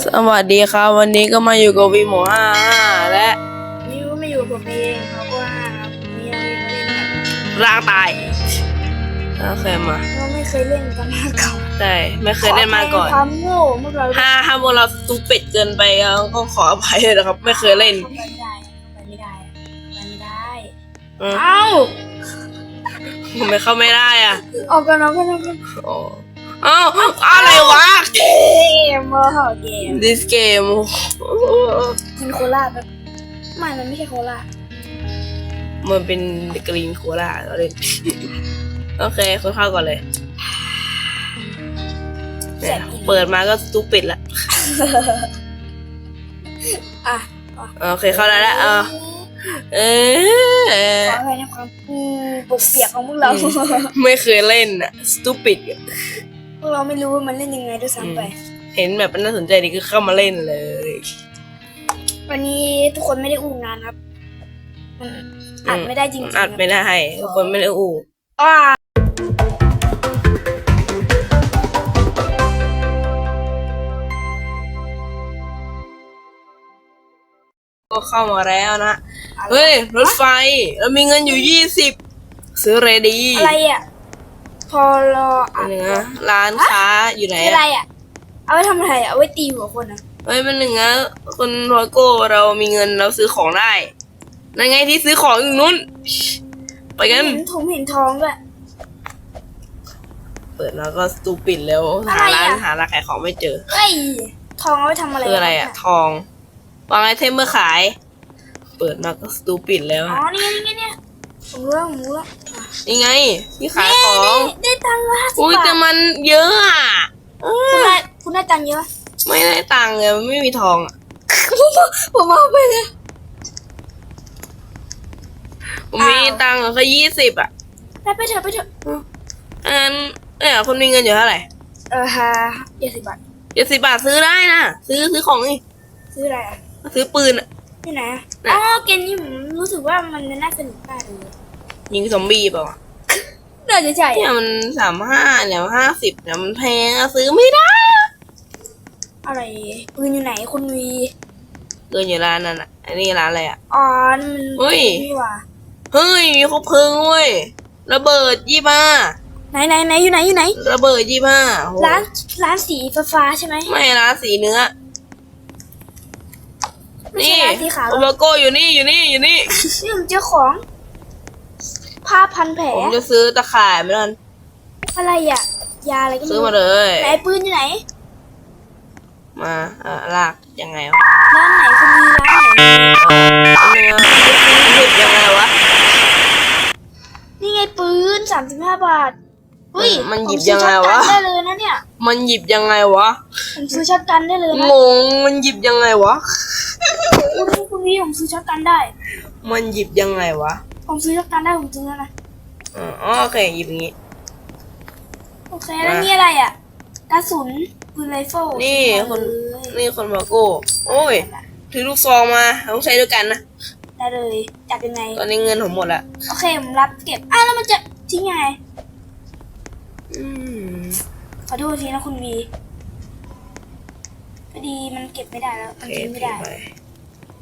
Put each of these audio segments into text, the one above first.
สวัสดีครับ วันนี้ก็มาอยู่กับวีโมห้าและนี่ก็ไม่อยู่กับผมเองเขาก็ห้าครับนี่ยังไม่เล่นกันร่างตายโอเคมาเราไม่เคยเล่นกันมาก่อนใช่ไม่เคยเล่นมาก่อนขภัยความโง่พวกเราถ้าถ้าพวกเราตูเป็ดเกินไปก็ขออภัยเลยนะครับ ไม่เคยเล่นเข้าไปไม่ได้เข้าไปไม่ได้เข้าไปไม่ได้อืมเอ้าทำไมเข้าไม่ได้อะออกกันออกกันออกกัน อ๋อเอ้าอะไรวะ เกมโมโหเกม this game กินโคลาแบบไม่มันไม่ใช่โคลามันเป็นกรีนโคลาเราเล่นโอเคคนเข้าก่อนเลยเนี่ยเปิดมาก็ตูปิดละอะโอเคเข้าได้แล้วเออเออขออภัยในความอืมปกเปียกของพวกเราอืมไม่เคยเล่นอะ stupid อะ พวกเราไม่รู้ว่ามันเล่นยังไงด้วยซ้ำไป เห็นแบบมันน่าสนใจดีก็เข้ามาเล่นเลย วันนี้ทุกคนไม่ได้อู้งานครับ มันอัดไม่ได้จริงๆอัดไม่ได้ทุกคนไม่ได้อู้อ่าก็เข้ามาแล้วนะ เฮ้ย รถไฟ เรามีเงินอยู่ยี่สิบซื้อเรดี อะไรอะ พอรออัดเนื้อร้านค้าอยู่ไหนคืออะไรอะอะ เอาไว้ทำอะไรอะเอาไว้ตีหัวคนอะเฮ้ยเป็นหนึ่งนะคนรอยโก้เรามีเงินเราซื้อของได้นั่นไงที่ซื้อของอยู่นู้น ไปกัน เห็นผมเห็นทองด้วย เปิดแล้วก็สตูปิดแล้วหาอะไรร้านอะ หาร้านขายของไม่เจอ เฮ้ยทองเอาไว้ทำอะไรคืออะไรอะ ทอง วางไอเทมเมื่อขาย เปิดมาก็สตูปิดแล้วอ๋อ อะนี่ไงนี่ไงเนี่ยผมรู้แล้วผมรู้แล้วอ่ะนี่ไงที่ขายของนี่ได้ตังค์ละห้าสิบอุ้ยบาแต่ทมันเยอะอะเอคุณอได้คุณได้ตังค์เยอะไม่ได้ตังค์เลยมันไม่มีทองอะผมเอาไปเลย ผมมีอ้าวตังค์แค่ยี่สิบอะไปไปเถอะไปเถอะอันนั้นเนี่ยคนมีเงินอยู่เท่าไหร่เออฮะยี่สิบบาทเจ็ดสิบบาทซื้อได้นะซื้อซื้อของนี่ซื้ออะไรอะซื้อปืนอะ ที่ไหนอะน่ะอ๋อเกมนี้ผมรู้สึกว่ามันน่าสนุกมากเลย ยิงซอมบี้เปล่าวะน่าจะใช่เนี่ยอะมันสามห้าเนี่ยห้าสิบเนี่ยมันแพงอะซื้อไม่ได้ อะไรปืนอยู่ไหนคุณวีเกินอยู่ร้านนั่นอะอันนี้ร้านอะไรอะอ๋อมันเฮ้ยนี่หว่าเฮ้ยมีครบเพลิงเว้ยระเบิดยี่ห้าไหนไหนไหนอยู่ไหนอยู่ไหน ระเบิดยี่ห้าโหร้านร้านสีฟ้าฟ้าๆใช่ไหมไม่ร้านสีเนื้อไม่นี่ใช่ร้านสีขาวหรโออโลโก้อยู่นี่อยู่นี่อยู่นี่นี่ผมเจอของ ผ้าพันแผลผมจะซื้อตะข่ายไม่ทันอะไรอะ ยาอะไรก็ซื้อไม่มารู้เลยไหนปืนอยู่ไหน มาอะลากยังไงวะร้านไหนคุณมีร้านไหน เอาเนื้อหยิบยังไงวะ นี่ไงปืนสามสิบห้าบาทเฮ้ยมันหยิบผมซื้อยังไงวะ ช็อตกันได้เลยนะเนี่ย มันหยิบยังไงวะผมซื้อช็อตกันได้เลยนะงงมันหยิบยังไงวะ คุณคุณวีผมซื้อช็อตกันได้ มันหยิบยังไงวะ ผมซื้อช็อตกันได้ผมซื้อแล้วนะอ๋อโอเคหยิบอย่างงี้ โอเคแล้วอะนี่อะไรอะกระสุนปืนไรเฟิลนี่ซื้อคนมาเลยนี่คนมาโก้โอ้ยถือลูกซองมาต้องใช้ด้วยกันนะได้เลยจับยังไงตอนนี้เงินผมหมดละโอเคผมรับเก็บอ้าวแล้วมันจะทิ้งยังไงอืมขอโทษทีนะคุณวีพอดีมันเก็บไม่ได้แล้วโอมันเคทิ้งไม่ถือได้ไป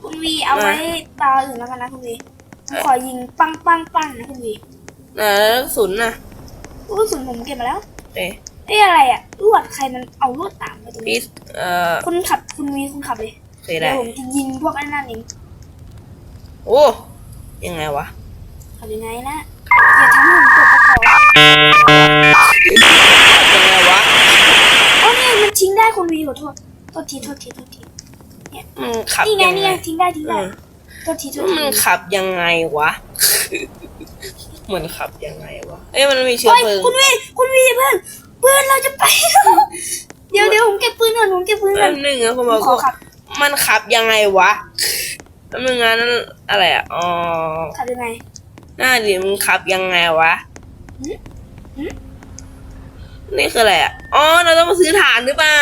คุณวีเอาไว้ตาอื่นแล้วกันนะคุณวีผม ขอยิงปังปังปังนะคุณวีอ่าแล้วกระสุนน่ะลูกกระสุนผมเก็บมาแล้วโอเคเอ้ยอะไรอะลวดใครมันเอาลวดตามมาตรงพีนี้ซเอ่อคุณขับคุณวีคุณขับเลยโอเคเดี๋ได้ยวผมจะยิงพวกไอ้นั่นเองโอ้ยังไงวะขับยังไงนะอย่าทำให้ผมตกกระเป๋ายังไงวะอ๋อเนี่ยมันทิ้งได้คุณวีขอโทษโทษทีโทษทีโทษทีมันขับนี่ไงยังนี่ไงไงทิ้งได้ทิ้งได้ อืมโทษทีโทษทีมันขับยังไงวะ เหมือนขับยังไงวะ เอ้ยมันมีเชื้อเฮ้ยเพลิงคุณวีคุณวีเพื่อนเพื่อนเราจะไปแล้วเดี๋ยวเดี๋ยวผมเก็บปืนก่อนผมเก็บปืนก่แป๊อนบนึงนะคุณผบอมกขอขับมันขับยังไงวะแป๊บนึงนะนั่นอะไรอะอ๋อขับยังไงหน้าดิมันขับยังไงวะหืมหืมนี่คืออะไรอะอ๋อเราต้องมาซื้อฐานหรือเปล่า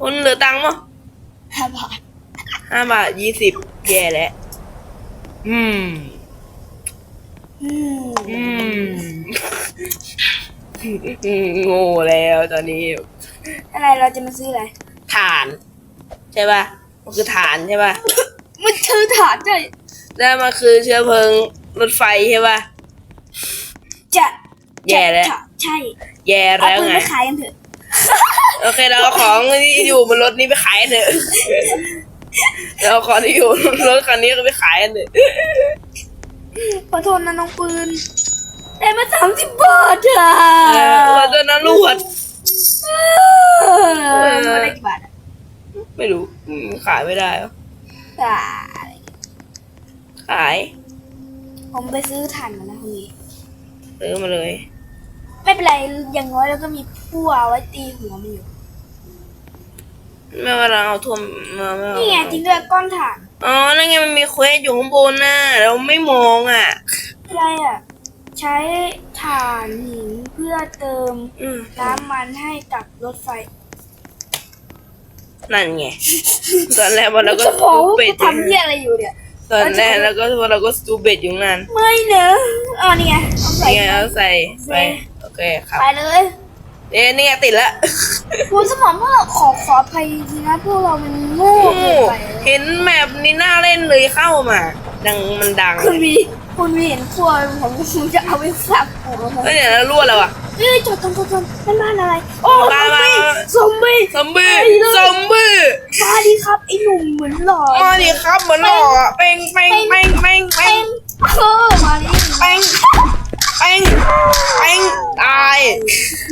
คนเหลือตังค์มั้ห้าบาทห้าบาทยี่สิบ แย่แล้วอืมอืม อืม โง่แล้วตอนนี้อะไรเราจะมาซื้ออะไรฐาน ใช่ป่ะมันคือฐานใช่ป่ะมันคือฐานใช่แล้วมันคือเชื้อเพลิงรถไฟใช่ป่ะจะแย่แล้วจะใช่แย่เอาแล้วปืนไงไปขายกันเถอะโอเคเราเอาของที่อยู่บนรถนี้ไปขายกันเถอะ เราเอาของที่อยู่บนรถคันนี้ก็ไปขายกันเถอะขอโทษนะน้องปืนได้มาสามสิบบาทอะเออว่าจะนั้นรวดเออมาได้กี่บาทอะไม่รู้อืมขายไม่ได้หรออ่าขายผมไปซื้อถ่านมานะคุณพี่ซื้อมาเลย ไม่เป็นไร อย่างน้อยเราก็มีพั่วเอาไว้ตีหัวมันอยู่ ไม่ว่าเราเอาท่วมมาไม่เอานี่ไงจริงด้วยก้อนถ่านอ๋อนั่นไงมันมีเควสอยู่ข้างบนน่ะเราไม่มองอะอะไรอะ ใช้ถ่านหินเพื่อเติมอืมน้ำมันให้กับรถไฟนั่นไงตอนแรกเราก็จะสบอกตูว่าเบ็ดกูทำเหี้ยอะไรอยู่เนี่ย ตอนแรกเราก็เราก็สตูเบ็ดอยู่นั่นไม่เนอะอ๋อนี่ไงเอาใส่นี่ไงเอาใส่ไปโอเคครับ ไปเลย เอ๊ะนี่ไงติดละคุณสมองพวกเราขอขออภัยจริงๆนะพวกเรามันโง่เกินไปเห็นแมปนี้น่าเล่นเลยเข้ามา ดังมันดังคุณมีคุณมีเห็นพวกผมผมจะเอาไปสับหัวมันเฮ้ยเนี่ยแล้วรั่วแล้วอะเอ้ยจอดจอดจอดจอดนั่นบ้านอะไร โอ้มาซอมมาบี้ซอมบี้ซอมบี้ไปเลยซอมบี้มาดิครับไอ้หนุ่มเหมือนหล่อมาดิครับเหมือนหล่ออะเป้งเป้งเป้งเป้งเป้เป็งนเออมาดิเป้ง เป้งเป้งตาย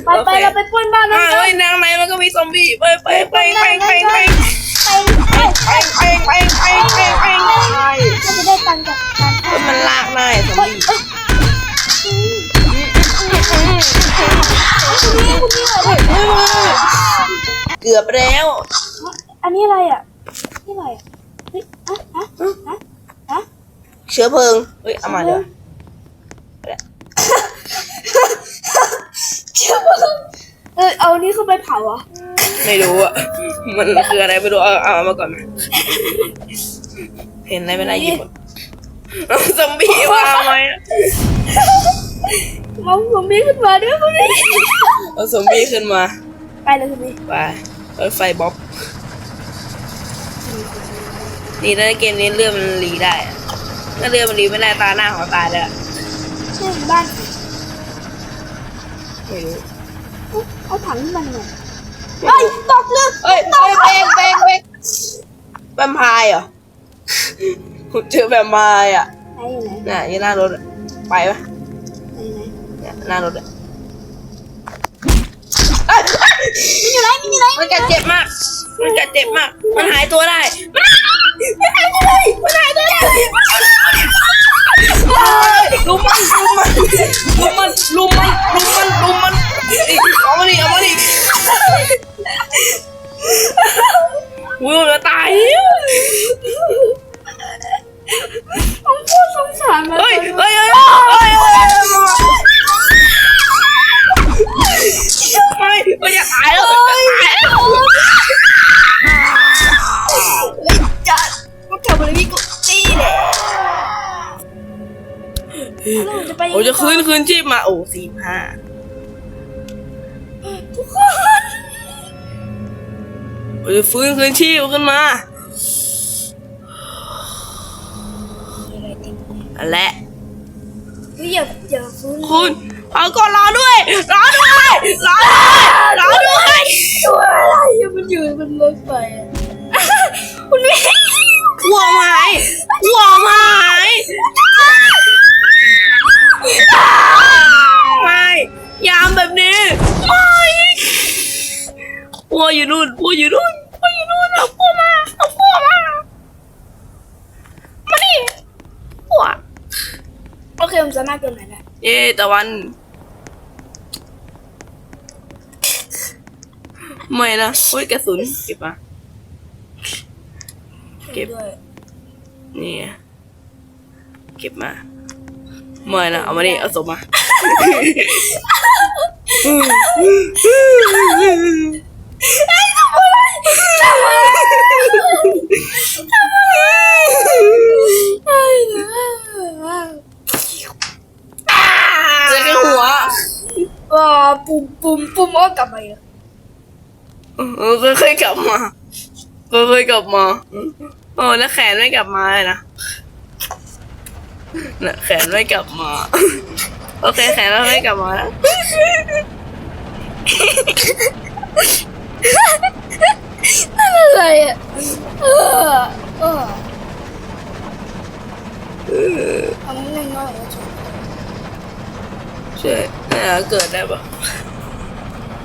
ไปไปเราไปปล้นบ้านนั้อ่านกัเฮ้ยนนางในมันก็มีซอมบี้ไปไปไปไปไปไปไปไปไปไปไปไปไปตายก็จะได้ตังค์จากการฆ่ามันลากได้ซอมเฮ้ยบี้เอ้ยคุณนี่คุณนี่อะไรเนี่ยเกือบแล้วอันนี้อะไรอะนี่อะไรอะเฮ้ยอะอะอะอะเชื้อเพลิงเฮ้ยเอามาเดี๋ยว เออเอาอันนี้เข้าไปเผาเหรอะไม่รู้อะ มันคืออะไรไม่รู้ เอาเอามาก่อนเห็นอะไรไม่ได้หยิบหมดเอาซอมบี้วางไว้มองผมมีขึ้นมาด้วยคุณพี่เอาซอมบี้ขึ้นมา ไปเลยคุณพี่ไปรถไฟบ๊อบ นี่ถ้าเกมนี้เรือมันรีได้อะถ้าเรือมันรีไม่ได้ตาหน้าของตายเลยอะ ใช่บ้านไม่รู้ เอาถังขึ้นมาหน่อยเฮ้ยตกเรือเอ้ยเอ้ยเป้งเป้งเป้งแวมไพร์เหรอผมเจอแวมไพร์อะไหนอยู่ไหนน่ะอยี่หน้ารถอะไปปะไหนไหน เนี่ยหน้ารถอะมันอยู่ไหนมันอยู่ไหนมันกัดเจ็บมาก มันกัดเจ็บมาก มันหายตัวได้ มันหายมันหายตัวได้มันหายตัวได้เฮ้ยลุมมันลุมมันลุมมันลุมมันลุมมันลุม ดิเอามาดิวุ้ยจะตายผมพูดสงสารมันเฮ้ยเฮ้ยเฮ้ยเฮ้ยเฮ้ยไม่ไม่อยากตายแล้วจะตายแล้วจัดก็กลับมาเลยพี่กูตีเลยแล้วผมจะไปยังโอ้ไงจะคืนคืนชีพมาโอ้สี่ห้า โอ้จะฟื้นคืนชีพขึ้นมาอันแหละเฮ้ยอย่าอย่าฟื้นคุณเอาก่อนรอด้วยรอด้วยรอด้วยรอด้วยตัวอะไรอย่ามันอยู่บนรถไฟอะคุณพี่หัวหายหัวหายไม่ ตะวัน ไม่นะโอ้ยกระสุนเก็บมาเก็บด้วยนี่ไงเก็บมาไม่นะเอามานี่เอาศพมาเจอแค่หัวว้า ปุ่มปุ่มปุ่มอ้อกลับมาอีกแล้วเออค่อยๆกลับมาค่อยๆกลับมาโอ้แล้วแขนไม่กลับมาเลยนะน่ะแขนไม่กลับมา โอเคแขนเราไม่กลับมาแล้วอะไรอะเออเออทำให้น้อยๆนะใช่ไม่น่าเกิดได้ปะ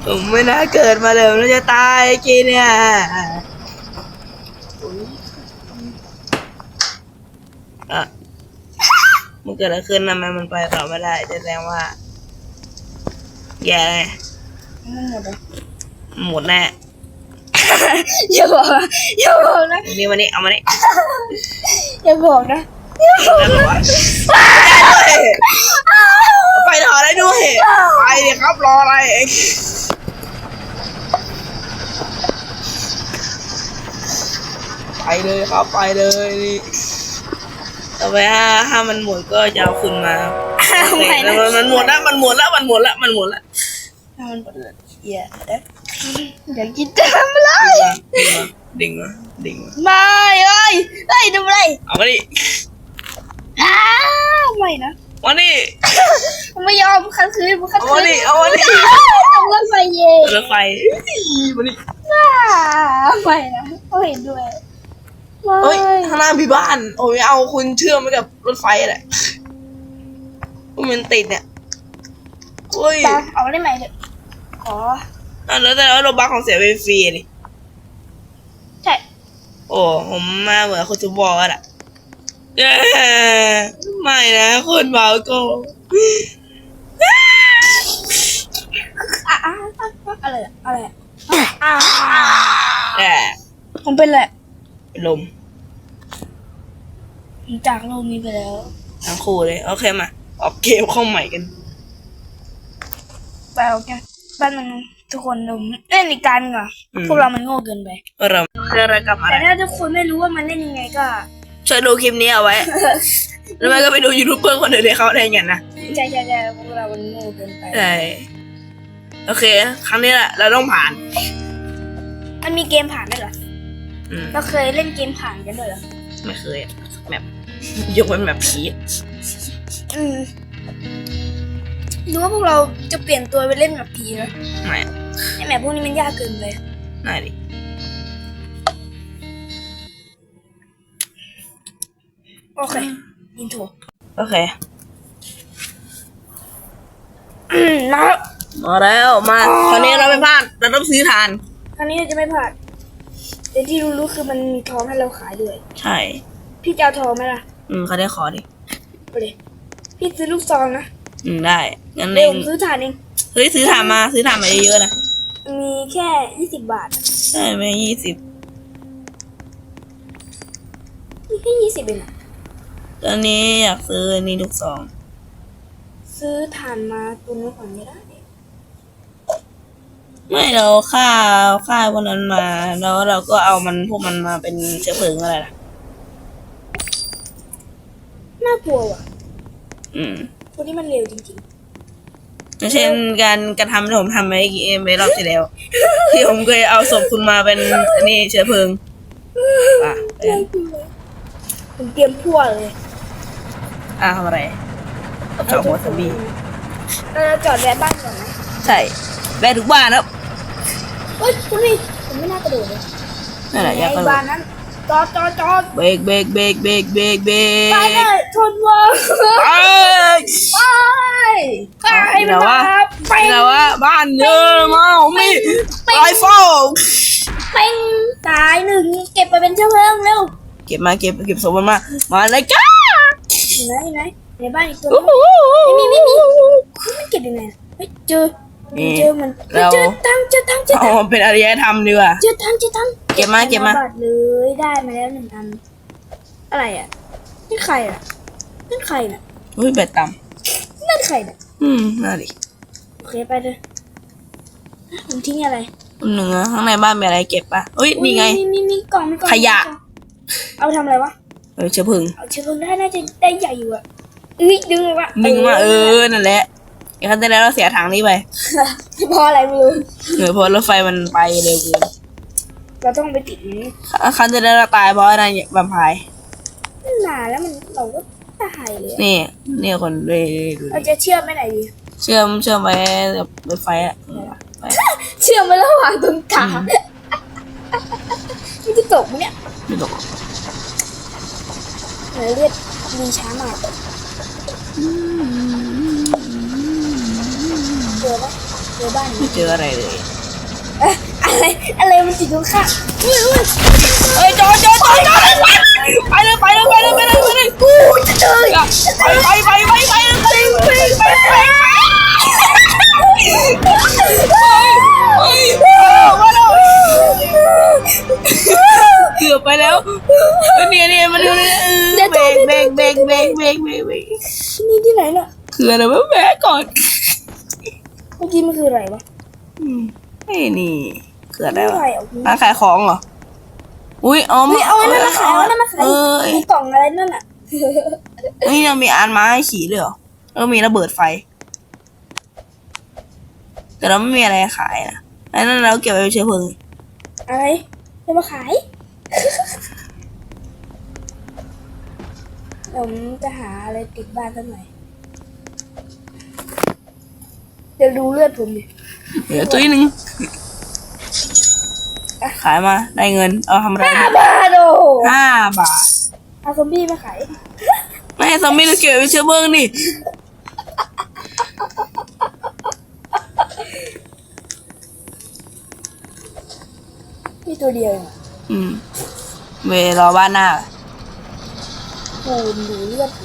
ผมไม่น่าเกิดมาเลยมันจะตายกินเนี่ยอะมันเกิดอะไรขึ้นทำไมมันไปต่อไม่ได้แสดงว่า แย่ไงมันหมดเลยหมดแน่อย่าบอกนะอย่าบอกนะวันนี้วันนี้เอามานี่อย่าบอกนะได้ปะวะไปต่อได้ด้วยไปเดี๋ยวครับรออะไรเอง ไปเลยครับ ไปเลยนี่ต่อไปถ้าถ้ามันหมดก็จะเอาคุณมาทำไมแล้นะวมันหมดแล้วมันหมดแล้วมันหมดแล้วมันหมดแล้วมันหมดเลยอย่านะอย่ากินตามเลยดิ่งมาดิ่งมาไม่เอ้ยเอ้ยดูอะไรเอามาดิอ้าไม่นะมาดิไม่ยอมขัดขืนผมขัดเอาขืมานดิเอามาดิต้องรถไฟเย่รถไฟมาดิอ้าไม่นะเขาเห็นด้วยไม่ เฮ้ยข้างหน้ามีบ้าน โอ้ยเอาคุณเชื่อมไปกับรถไฟแหละมันติดเนี่ยเฮ้ยตาเอาได้ไหมเด็กขออะแล้วแต่ว่าโรบัคของเสียไปฟรีดิใช่โอ้ผมมาเหมือนคุณจะบอกอะเย้ไม่นะคุณเบาโกอะอะอะอะอะไรอะอะไรอะอะแต่ผมเป็นแหละ เป็นลมผมจากโลกนี้ไปแล้ว ทั้งคู่เลย โอเคมา ออกเกมเข้าใหม่กัน ไปเอาแกแป๊บนึงทุกคนเราเล่นอีกการก่อนพวกเรามันโง่เกินไป เราจะระกับอะแต่ไรถ้าทุกคนไม่รู้ว่ามันเล่นยังไงก็ ช่วยดูคลิปนี้เอาไว้ แล้วมันก็ไปดูยูทูบเบอร์คนอื่นที่เขาเล่นกันนะใช่ใช่ใช่พวกเรามันโง่เกินไป ใช่โอเค ครั้งนี้แหละ เราต้องผ่าน มันมีเกมผ่านด้วยเหรออืม เราเคยเล่นเกมผ่านกันด้วยเหรอ ไม่เคยอะแมปยกเป็นแมปผีอืมหรือว่าพวกเราจะเปลี่ยนตัวไปเล่นแบบผีนะไม่ไอแมปพวกนี้มันยากเกินไปน่าดิโอเคอินโทรโอเคอืมมาแล้ว มาแล้ว มาคราวนี้เราไม่พลาด เราต้องซื้อทาน ครั้งนี้เราจะไม่ผ่าน แต่ที่รู้ๆคือมันมีทองให้เราขายด้วย ใช่ พี่จะเอาทองไหมล่ะอืมเขาได้ขอดิไปเลยพี่ซื้อลูกซองนะอืมได้งั้นเอเดี๋ยวงผมซื้อถ่านเอง เฮ้ยซื้อทานมาซื้อทานมาเยอะๆนะมีแค่ยี่สิบบาทใช่ไม่ยี่สิบมีแค่ยี่สิบเองอะตอนนี้อยากซื้ออันนี่ลูกสอง ซื้อถ่านมาตุนไว้ก่อนไม่ได้ ไม่เราฆ่าฆ่าพวกนั้นมา แล้วเราก็เอามันพวกมันมาเป็นเชื้อเพลิงอะไรล่ะ น่ากลัวว่ะอืมพวกนี้มันเร็วจริงอย่างเช่นการกระทำที่ผมทำไปเอ็มไปรอบที่แล้วที่ผมเคยเอาศพคุณมาเป็นอันนี้เชื้อเพลิงอะๆน่ากลัวผมเตรียมพั่วเลยอะทำอะไร เจาะหัวซอมบี้ เราจะจอดแวะบ้านก่อนนะ ใช่แวะทุกบ้านแล้วเฮ้ยคุณนี่ผมไม่น่ากระโดดเลยนั่นแหละอยากกระในโดบ้าดนนั้นจอดจอดจอดเบรกเบรกเบรกเบรกเบรกเบรกไปเลยชนวัวเอ้ยไปไปนี่แหละว่าไปนี่แหละว่าบ้านเยอะมากมีไรเฟิลเป็นตายหนึ่งเก็บไปเป็นเชื้อเพลิงเร็วเก็บมาเก็บเก็บศพมันมามาเลยจ้าอยู่ไหนอยู่ไหนในบ้านอีกตัวนึงไม่มีไม่มีมันเก็บยังไงเฮ้ยเจอ เจอมันเฮ้ยเจอตังค์เจอตังค์เจอเอาตังค์มาเป็นอารยธรรมดีกว่า เจอตังค์เจอตังค์เก็บมาเก็บมาธนบัตรเลยได้มาแล้วหนึ่งอัน อะไรอะนั่นใครอะนั่นใครน่ะเฮ้ยแบตต่นั่นใครน่ะำอืมน่าดิโอเคไปเลยผมทิ้งอะไรอันหนึ่งอะข้างในบ้านมีอะไรเก็บปะเฮ้ยนี่ไงมีมีมีกล่องมีกล่องขยะ เอาไปทำอะไรวะเออเชื้อเพลิงเอาเชื้อเพลิงได้น่าจะได้ใหญ่อยู่อะเอ้ยดึงเลยวะดึงมาเออนั่นแหละเอย่างครั้งที่แล้วเราเสียทางนี้ไปเพราะอะไรไม่รู้เหนือเพราะรถไฟมันไปเร็วเกินเราต้องไปติดนี้ครั้งที่แล้วเราตายเพราะอะไรเนี่ยแวมไพร์นานแล้วมันเราก็ตายเลยนี่นี่คนดูดูเราจะเชื่อมไม่ไหนดี เชื่อมเชื่อมไว้กับรถไฟอะไปเชื่อมไว้ระหว่างตรงกลางมันจะตกไหมเนี่ยไม่ตกเหนือเลือดมีช้ามา อบ้านไม่นี้เจออะไรเลย เอ๊ะอะไรอะไรมันติดตรงข้างอุ้ยอุ้ยเฮ้ยจอดจอดจอดจอดไปเลยไปเลยไปเลยไปเลยไปเลยกูจะเจออะไปไปไปไปไปไปไปไปไปเกือบไปแล้วเนี่ยเนี่ยมาดูเนี่ยเบรกเบรกเบรกเบรกเบรกเบรกเบรกนี่ที่ไหนน่ะ คืออะไรวะแม่ก่อน เมื่อกี้มันคืออะไรวะอืมไอ้นี่คืออะไรไม่วะไหวเอาร้านขายของเหรอ อุ้ยอ๋อเฮ้ยเอาไอ้นั่นมาขายเอาไอ้นั่นมาขายเออมีกล่องอะไรนั่นอะเฮ้ยยังมีอานไม้ให้ขี่ด้วยเหรอแล้วก็มีระเบิดไฟ แต่เราไม่มีอะไรขายนะไอ้นั่นเราเก็บไว้เป็นเชื้อเพลิงอะไรจะมาขาย ผมจะหาอะไรติดบ้านสักหน่อย เดี๋ยวดูเลือดผมดิเดี๋ยวตุ้ยหนึ่งขายมาได้เงิน เอาทำอะไรห้าได้บาทโอ้ห้าบาทเอาซอมบี้มาขายไม่ให้ซอมบี้เราเก็บไว้เป็นเชื้อเพลิงนี่นี่ตัวเดียวเองอะอืมเวรอบ้านหน้าโอ้ดูเลือดผมดิคุณ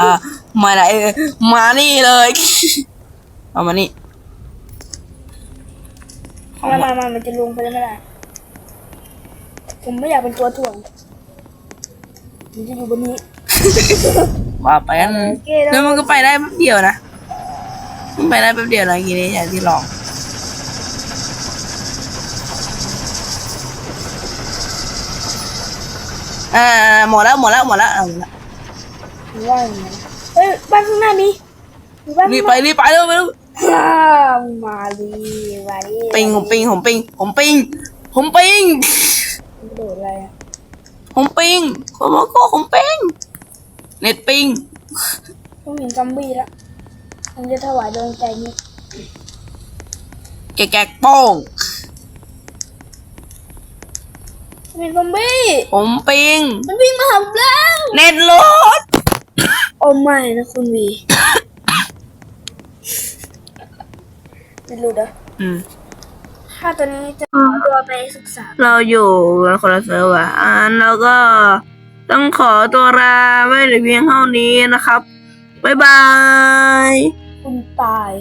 อะมาไหนเออมานี่เลย เอามานี่มามามามันจะลงไปแล้วไม่ได้ผมไม่อยากเป็นตัวถ่วงผมจะอยู่บนนี้ว่าไปกันโอเคแล้วแล้วมันก็ไปได้แป๊บเดียวนะมันไปได้แป๊บเดียวนะทีนี้อย่างที่ลอง อ่าหมดแล้วหมดแล้วหมดแล้วเอาหมดแล้วผมว่าอย่างนั้นเฮ้ยบ้านข้างหน้ามีมีบ้านรีข้างบหไปน้ารีบไปเร็วไปเร็วฮ่ามาลีมาลีปิงผมปิงผมปิงผมปิงผมปิงมันกระโดดอะไรอะผมปิงผมบอกก็ผมปิงเน็ตปิงผมเห็นซอมบี้แล้วผมจะถวายดวงใจนี้แกะแกะโป้ง ผ มเห็นซอมบี้ผมปิง มันวิ่งมาหาผมแล้วเน็ตโหลด โอ้ไม่นะคุณวีไม่รู้เด้ออืม ถ้าตัวนี้จะขอตัวไปศึกษา เราอยู่กันคนละเซิร์ฟอะอ่าแล้วก็ต้องขอตัวลาไว้แต่เพียงเท่านี้นะครับ บ๊ายบาย คุณตาย